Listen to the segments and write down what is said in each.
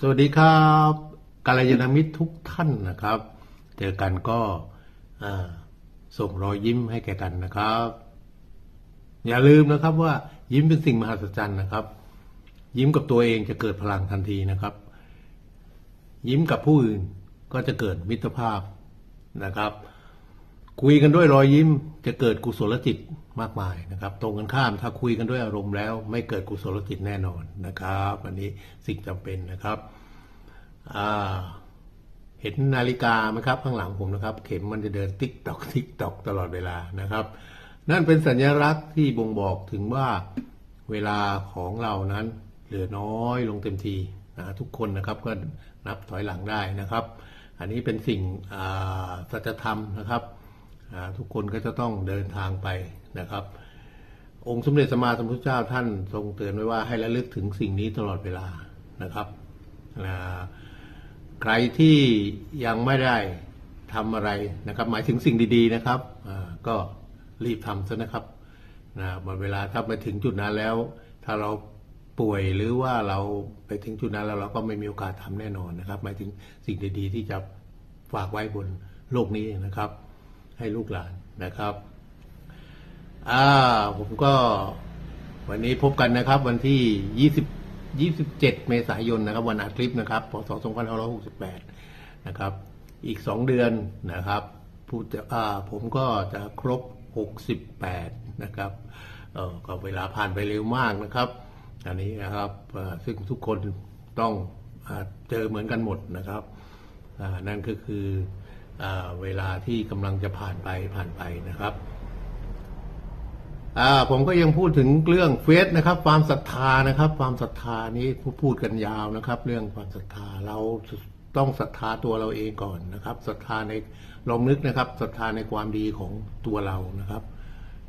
สวัสดีครับกัลยาณมิตรทุกท่านนะครับ เจอกันก็ส่งรอยยิ้มให้แก่กันนะครับ อย่าลืมนะครับว่ายิ้มเป็นสิ่งมหัศจรรย์นะครับ ยิ้มกับตัวเองจะเกิดพลังทันทีนะครับ ยิ้มกับผู้อื่นก็จะเกิดมิตรภาพนะครับ คุยกันด้วยรอยยิ้มจะเกิดกุศลจิตมากมายนะครับ ตรงกันข้ามถ้าคุยกันด้วยอารมณ์แล้ว ไม่เกิดกุศลจิตแน่นอนนะครับ อันนี้สิ่งจำเป็นนะครับเห็นนาฬิกาไหมครับ ข้างหลังผมนะครับ เข็มมันจะเดินติ๊กตอกติ๊กตอกตลอดเวลานะครับ นั่นเป็นสัญลักษณ์ที่บ่งบอกถึงว่าเวลาของเรานั้นเหลือน้อยลงเต็มทีนะทุกคนนะครับก็นับถอยหลังได้นะครับ อันนี้เป็นสิ่งสัจธรรมนะครับ อ่าทุกคนก็จะต้องเดินทางไปนะครับ องค์สมเด็จสมมาสัมพุทธเจ้าท่านทรงเตือนไว้ว่าให้ระลึกถึงสิ่งนี้ตลอดเวลานะครับอ่าใครที่ยังไม่ได้ทำอะไรนะครับ หมายถึงสิ่งดีๆนะครับก็รีบทำซะนะครับนะหมดเวลาถ้าไปถึงจุดนั้นแล้ว ถ้าเราป่วยหรือว่าเราไปถึงจุดนั้นแล้วเราก็ไม่มีโอกาสทำแน่นอนนะครับ หมายถึงสิ่งดีๆที่จะฝากไว้บนโลกนี้นะครับ ให้ลูกหลานนะครับ อ่า ผมก็วันนี้พบกันนะครับ วันที่ 20 27 เมษายนนะครับ วันอาทิตย์นะครับพศ2568 นะครับ อีก 2 เดือนนะครับผู้จะอ่าผมก็จะครบ 68 นะครับเออก็เวลาผ่านไปเร็วมากนะครับอันนี้นะครับซึ่งทุกคนต้องอเจอเหมือนกันหมดนะครับอ่านั่นก็คือ เวลาที่กำลังจะผ่านไปผ่านไปนะครับผมก็ยังพูดถึงเรื่องเฟสนะครับ ความศรัทธานะครับ ความศรัทธานี้พูดกันยาวนะครับ เรื่องความศรัทธาเราต้องศรัทธาตัวเราเองก่อนนะครับศรัทธาในลองนึกนะครับศรัทธาในความดีของตัวเรานะครับ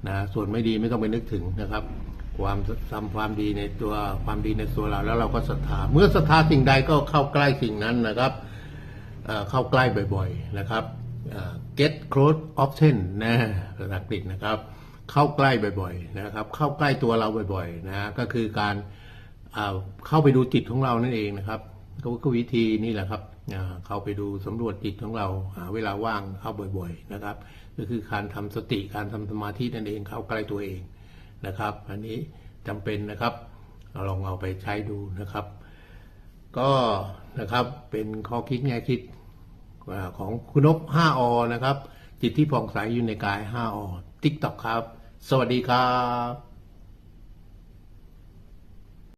นะส่วนไม่ดีไม่ต้องไปนึกถึงนะครับ ความทำความดีในตัวความดีในตัวเรา แล้วเราก็ศรัทธา เมื่อศรัทธาสิ่งใดก็เข้าใกล้สิ่งนั้นนะครับ เข้าใกล้บ่อยๆนะครับ get close often นะภาษาอังกฤษนะครับ เข้าใกล้บ่อยๆนะครับ เข้าใกล้ตัวเราบ่อยๆนะก็คือการเข้าไปดูจิตของเรานั่นเองนะครับก็วิธีนี่แหละครับเข้าไปดูสำรวจจิตของเราหาเวลาว่างเข้าบ่อยๆนะครับ ก็คือการทำสติการทำสมาธินั่นเองเข้าใกล้ตัวเองนะครับ อันนี้จำเป็นนะครับเราลองเอาไปใช้ดูนะครับ ก็นะครับเป็นข้อคิดแง่คิดของคุณนก 5อนะครับ จิตที่ผ่องใสอยู่ในกาย 5อติ๊กต็อกครับ สวัสดีครับ